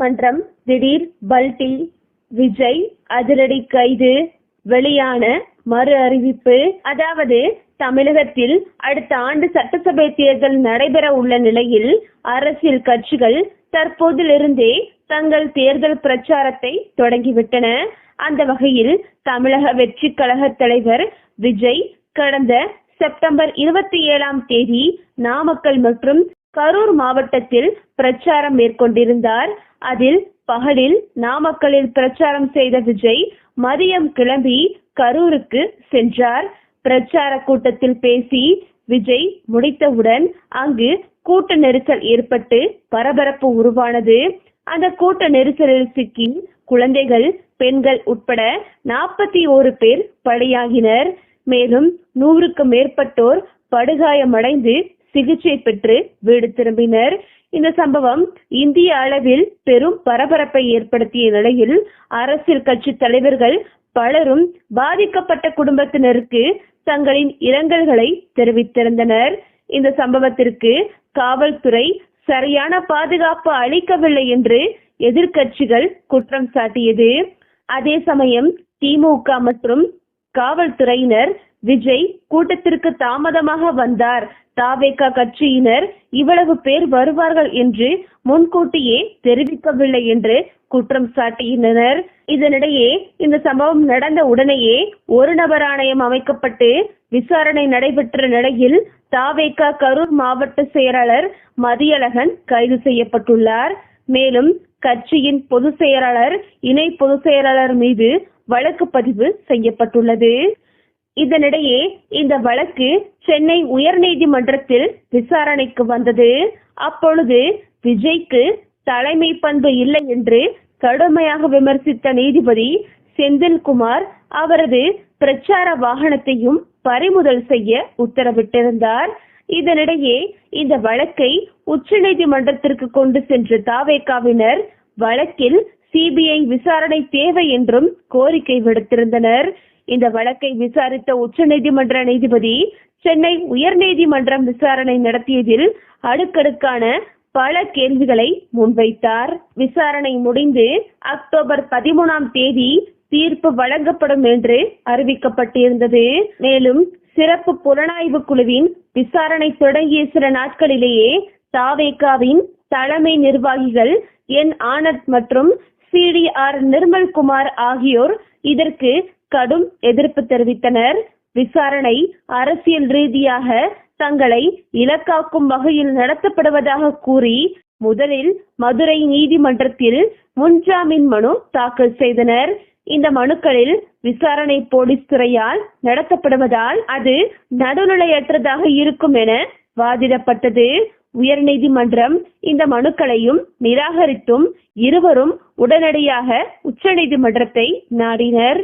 மன்றம் திடீர் பல்டி விஜய் அதிரடி கைது வெளியான மறு அறிவிப்பு. அதாவது தமிழகத்தில் அடுத்த ஆண்டு சட்டசபை தேர்தல் நடைபெற உள்ள நிலையில் அரசியல் கட்சிகள் தற்போதிலிருந்தே தங்கள் தேர்தல் பிரச்சாரத்தை தொடங்கிவிட்டன. அந்த வகையில் தமிழக வெற்றி கழக தலைவர் விஜய் கடந்த செப்டம்பர் இருபத்தி ஏழாம் தேதி நாமக்கல் மற்றும் கரூர் மாவட்டத்தில் பிரச்சாரம் மேற்கொண்டிருந்தார். அதில் பகலில் நாமக்கலில் பிரச்சாரம் செய்த விஜய் மதியம் கிளம்பி கரூருக்கு சென்றார். பிரச்சார கூட்டத்தில் பேசி விஜய் முடித்தவுடன் அங்கு கூட்ட நெரிசல் ஏற்பட்டு பரபரப்பு உருவானது. அந்த கூட்ட நெரிசலில் சிக்கி குழந்தைகள் பெண்கள் உட்பட நாற்பத்தி ஓரு பேர் பலியாகினர். மேலும் நூறுக்கு மேற்பட்டோர் படுகாயமடைந்து சிகிச்சை பெற்று வீடு திரும்பினர். இந்த சம்பவம் இந்திய அளவில் பெரும் பரபரப்பை ஏற்படுத்திய நிலையில் அரசியல் கட்சி தலைவர்கள் பலரும் பாதிக்கப்பட்ட குடும்பத்தினருக்கு தங்களின் இரங்கல்களை தெரிவித்திருந்தனர். இந்த சம்பவத்திற்கு காவல்துறை சரியான பாதுகாப்பு அளிக்கவில்லை என்று எதிர்கட்சிகள் குற்றம் சாட்டியது. அதே சமயம் திமுக மற்றும் காவல்துறையினர் விஜய் கூட்டத்திற்கு தாமதமாக வந்தார். தாவேகா கட்சியினர் இவ்வளவு பேர் வருவார்கள் என்று முன்கூட்டியே தெரிவிக்கவில்லை என்று குற்றம் சாட்டியினர் இதனிடையே இந்த சம்பவம் நடந்த உடனேயே ஒரு நபர் ஆணையம் அமைக்கப்பட்டு விசாரணை நடைபெற்ற நிலையில் தாவேக்கா கரூர் மாவட்ட செயலாளர் மதியழகன் கைது செய்யப்பட்டுள்ளார். மேலும் கட்சியின் பொதுச் செயலாளர் இணை பொதுச் செயலாளர் மீது வழக்கு பதிவு செய்யப்பட்டுள்ளது. இதனிடையே இந்த வழக்கு சென்னை உயர்நீதிமன்றத்தில் விசாரணைக்கு வந்தது. அப்பொழுது விஜய்க்கு தலைமை பண்பு இல்லை என்று கடுமையாக விமர்சித்த நீதிபதி செந்தில்குமார் அவரது பிரச்சார வாகனத்தையும் பறிமுதல் செய்ய உத்தரவிட்டிருந்தார். இதனிடையே இந்த வழக்கை உச்சநீதிமன்றத்திற்கு கொண்டு சென்ற தாவேகாவினர் வழக்கில் சிபிஐ விசாரணை தேவை என்றும் கோரிக்கை விடுத்திருந்தனர். இந்த வழக்கை விசாரித்த உச்சநீதிமன்ற நீதிபதி சென்னை உயர்நீதிமன்றம் விசாரணை நடத்தியதில் அடுக்கடுக்கான பல கேள்விகளை முன்வைத்தார். விசாரணை முடிந்து அக்டோபர் பதிமூணாம் தேதி தீர்ப்பு வழங்கப்படும் என்று அறிவிக்கப்பட்டிருந்தது. மேலும் சிறப்பு புலனாய்வு குழுவின் விசாரணை தொடங்கிய சில நாட்களிலேயே தாவேகாவின் தலைமை நிர்வாகிகள் என் ஆனந்த் மற்றும் சிடிஆர் நிர்மல்குமார் ஆகியோர் இதற்கு கடும் எதிர்ப்பு தெரிவித்தனர். விசாரணை அரசியல் ரீதியாக தங்களை இலக்காக்கும் வகையில் நடத்தப்படுவதாக கூறி முதலில் மதுரை நீதிமன்றத்தில் முன்ஜாமீன் மனு தாக்கல் செய்தனர். இந்த மனுக்களில் விசாரணை போலீஸ் துறையால் நடத்தப்படுவதால் அது நடுநிலையற்றதாக இருக்கும் என வாதிடப்பட்டது. உயர்நீதிமன்றம் இந்த மனுக்களையும் நிராகரித்தும் இருவரும் உடனடியாக உச்சநீதிமன்றத்தை நாடினர்.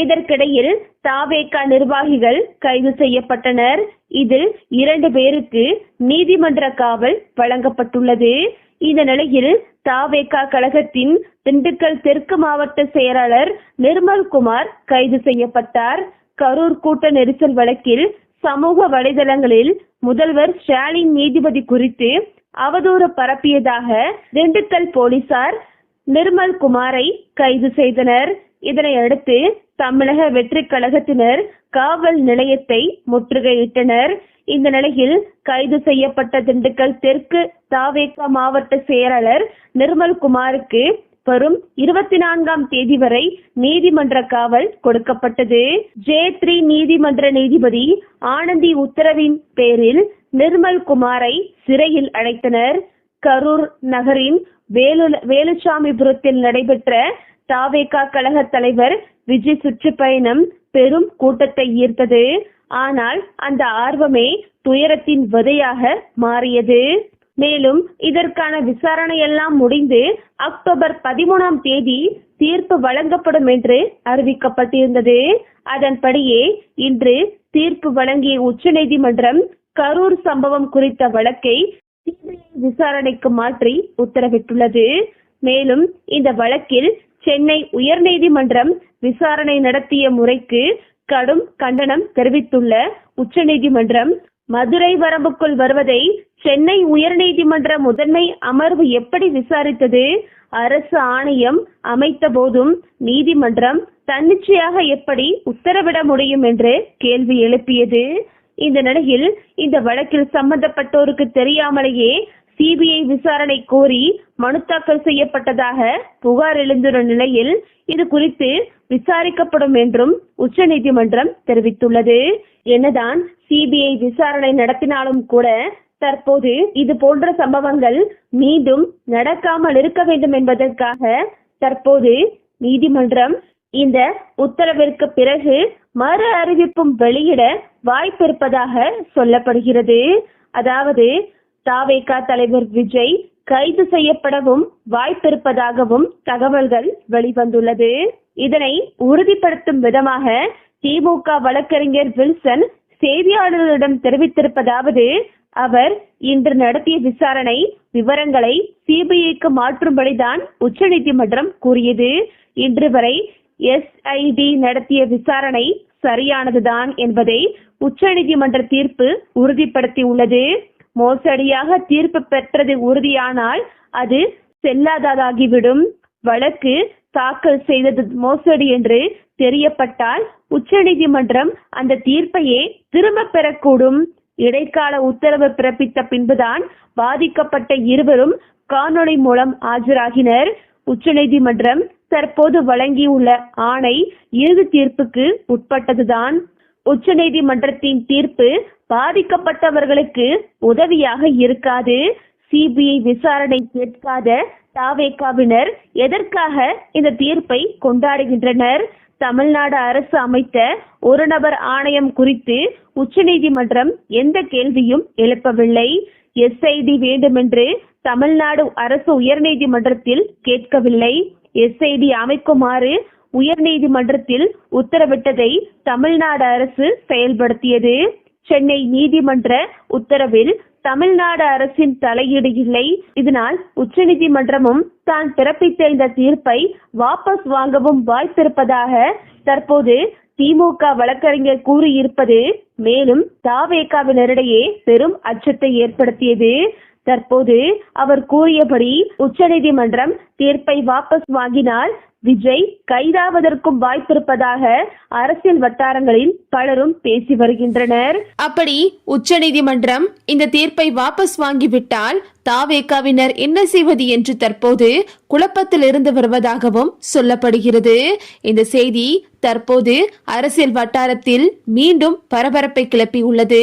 இதற்கிடையில் தாவேகா நிர்வாகிகள் கைது செய்யப்பட்டனர். இதில் இரண்டு பேருக்கு நீதிமன்ற காவல் வழங்கப்பட்டுள்ளது. இந்த நிலையில் தாவேகா கழகத்தின் திண்டுக்கல் தெற்கு மாவட்ட செயலாளர் நிர்மல்குமார் கைது செய்யப்பட்டார். கரூர் கூட்ட நெரிசல் வழக்கில் சமூக வலைதளங்களில் முதல்வர் ஸ்டாலின் நீதிபதி குறித்து அவதூறு பரப்பியதாக திண்டுக்கல் போலீசார் நிர்மல் குமாரை கைது செய்தனர். இதனை அடுத்து தமிழக வெற்றி கழகத்தினர் காவல் நிலையத்தை முற்றுகையிட்டனர். இந்த நிலையில் கைது செய்யப்பட்ட திண்டுக்கல் தெற்கு தாவேகா மாவட்ட செயலாளர் நிர்மல் குமாருக்கு வரும் இருபத்தி நான்காம் தேதி வரை நீதிமன்ற காவல் கொடுக்கப்பட்டது. ஜே த்ரீ நீதிமன்ற நீதிபதி ஆனந்தி உத்தரவின் பேரில் நிர்மல் குமாரை சிறையில் அடைத்தனர். கரூர் நகரின் வேலு வேலுசாமிபுரத்தில் நடைபெற்ற தாவேகா கழக தலைவர் விஜய் சுற்றுப்பயணம் பெரும் கூட்டத்தை ஈர்த்தது. ஆனால் அந்த ஆர்வமே துயரத்தின் விதையாக மாறியது. மேலும் இதற்கான விசாரணை எல்லாம் முடிந்து அக்டோபர் பதிமூணாம் தேதி தீர்ப்பு வழங்கப்படும் என்று அறிவிக்கப்பட்டிருந்தது. அதன்படியே இன்று தீர்ப்பு வழங்கிய உச்சநீதிமன்றம் கரூர் சம்பவம் குறித்த வழக்கை சிபிஐ விசாரணைக்கு மாற்றி உத்தரவிட்டுள்ளது. மேலும் இந்த வழக்கில் சென்னை உயர்நீதிமன்றம் விசாரணை நடத்திய முறைக்கு கடும் கண்டனம் தெரிவித்துள்ள உச்சநீதிமன்றம் மதுரை வரம்புக்குள் வருவதை சென்னை உயர்நீதிமன்ற முதன்மை அமர்வு எப்படி விசாரித்தது? அரசு ஆணையம் அமைத்த போதும் நீதிமன்றம் தன்னிச்சையாக எப்படி உத்தரவிட முடியும் என்று கேள்வி எழுப்பியது. இந்த நிலையில் இந்த வழக்கில் சம்பந்தப்பட்டோருக்கு தெரியாமலேயே சிபிஐ விசாரணை கோரி மனு தாக்கல் செய்யப்பட்டதாக புகார் எழுந்துள்ள நிலையில் இது குறித்து விசாரிக்கப்படும் என்றும் உச்சநீதிமன்றம் தெரிவித்துள்ளது. என்னதான் சிபிஐ விசாரணை நடத்தினாலும் கூட தற்போது இது போன்ற சம்பவங்கள் மீண்டும் நடக்காமல் இருக்க வேண்டும் என்பதற்காக தற்போது நீதிமன்றம் இந்த உத்தரவிற்கு பிறகு மறு அறிவிப்பும் வெளியிட வாய்ப்பிருப்பதாக சொல்லப்படுகிறது. அதாவது தாவேகா தலைவர் விஜய் கைது செய்யப்படவும் வாய்ப்பிருப்பதாகவும் தகவல்கள் வெளிவந்துள்ளது. இதனை உறுதிப்படுத்தும் விதமாக திமுக வழக்கறிஞர் வில்சன் செய்தியாளர்களிடம் தெரிவித்திருப்பதாவது அவர் இன்று நடத்திய விசாரணை விவரங்களை சிபிஐக்கு மாற்றும்படிதான் உச்சநீதிமன்றம் கூறியது. இன்று வரை எஸ்ஐடி நடத்திய விசாரணை சரியானதுதான் என்பதை உச்சநீதிமன்ற தீர்ப்பு உறுதிப்படுத்தியுள்ளது. மோசடியாக தீர்ப்பு பெற்றது உறுதியானால் அது செல்லாததாகிவிடும். வழக்கு தாக்கல் செய்தது மோசடி என்று தெரியப்பட்டால் உச்சநீதிமன்றம் அந்த தீர்ப்பையே திரும்ப பெறக்கூடும். இடைக்கால உத்தரவு பிறப்பித்த பின்புதான் பாதிக்கப்பட்ட இருவரும் காணொளி மூலம் ஆஜராகினர். உச்சநீதிமன்றம் தற்போது வழங்கியுள்ள ஆணை இறுதி தீர்ப்புக்கு உட்பட்டதுதான். உச்சநீதிமன்றத்தின் தீர்ப்பு பாதிக்கப்பட்டவர்களுக்கு உதவியாக இருக்காது. சிபிஐ விசாரணை கேட்காத தாவேக்காவினர் எதற்காக இந்த தீர்ப்பை கொண்டாடுகின்றனர்? தமிழ்நாடு அரசு அமைத்த ஒரு நபர் ஆணையம் குறித்து உச்சநீதிமன்றம் எந்த கேள்வியும் எழுப்பவில்லை. எஸ்ஐடி வேண்டுமென்று தமிழ்நாடு அரசு உயர்நீதிமன்றத்தில் கேட்கவில்லை. எஸ்ஐடி அமைக்குமாறு உயர்நீதிமன்றத்தில் உத்தரவிட்டதை தமிழ்நாடு அரசு செயல்படுத்தியது. சென்னை நீதிமன்ற உத்தரவில் தமிழ்நாடு அரசின் தலையீடு இல்லை. இதனால் உச்சநீதிமன்றமும் தான் பிறப்பித்த இந்த தீர்ப்பை வாபஸ் வாங்கவும் வாய்ப்பிருப்பதாக தற்போது திமுக வழக்கறிஞர் கூறியிருப்பது. மேலும் தாவேகாவினரிடையே பெரும் அச்சத்தை ஏற்படுத்தியது. தற்போது அவர் கூறியபடி உச்சநீதிமன்றம் தீர்ப்பை வாபஸ் வாங்கினால் விஜய் கைதாவதற்கும் வாய்ப்பிருப்பதாக அரசியல் வட்டாரங்களில் பலரும் பேசி வருகின்றனர். அப்படி உச்சநீதிமன்றம் இந்த தீர்ப்பை வாபஸ் வாங்கிவிட்டால் தாவேகாவினர் என்ன செய்வது என்று தற்போது குழப்பத்தில் இருந்து வருவதாகவும் சொல்லப்படுகிறது. இந்த செய்தி தற்போது அரசியல் வட்டாரத்தில் மீண்டும் பரபரப்பை கிளப்பியுள்ளது.